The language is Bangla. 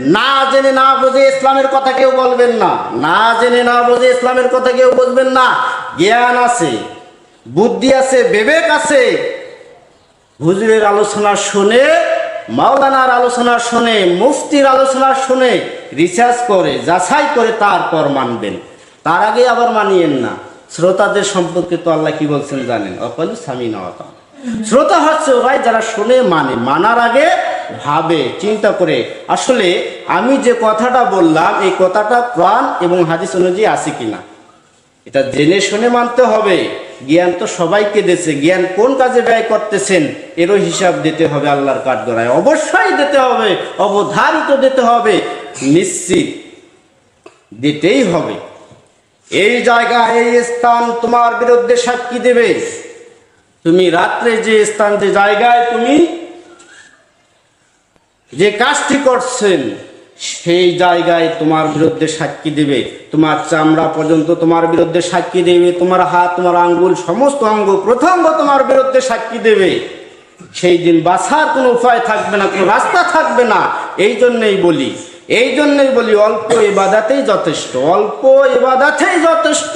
না জেনে না বুঝে ইসলামের কথা কেউ বলবেন না। না জেনে না বুঝে ইসলামের কথা কেউ বুঝবেন না। জ্ঞান আছে, বুদ্ধি আছে, বিবেক আছে। হুজুরের আলোচনা শুনে, মাওলানার আলোচনা শুনে, মুফতির আলোচনা শুনে রিসার্চ করে, যাচাই করে তারপর মানবেন। তার আগে আবার মানিয়েন না। শ্রোতাদের সম্পর্কে তো আল্লাহ কি বলছেন জানেন? অকল স্বামী নওয়াতা শ্রোতা হচ্ছে ভাই যারা শুনে মানে মানার আগে ভাবে, চিন্তা করে। আসলে আমি যে কথাটা বললাম, এই কথাটা প্রাণ এবং হাদিস অনুযায়ী আছে কিনা? এটা জেনে শুনে মানতে হবে। জ্ঞান তো সবাইকে দিয়েছে। জ্ঞান কোন কাজে ব্যয় করতেছেন, এরও হিসাব দিতে হবে আল্লাহর কাঠগড়ায়। অবশ্যই দিতে হবে, অবধারিত দিতে হবে, নিশ্চিত দিতেই হবে। এই জায়গা এই স্থান তোমার বিরুদ্ধে সাক্ষী দেবে। তুমি রাত্রে যে স্থান, যে জায়গায় তুমি যে কাজটি করছেন, সেই জায়গায় তোমার বিরুদ্ধে সাক্ষী দেবে। তোমার চামড়া পর্যন্ত তোমার বিরুদ্ধে সাক্ষী দেবে। তোমার হাত, তোমার আঙ্গুল, সমস্ত অঙ্গ প্রথঙ্গ তোমার বিরুদ্ধে সাক্ষী দেবে। সেই দিন বাঁচার কোনো উপায় থাকবে না, কোনো রাস্তা থাকবে না। এই জন্যই বলি, এই জন্যই বলি, অল্প এবাদাতেই যথেষ্ট, অল্প এবাদাতেই যথেষ্ট।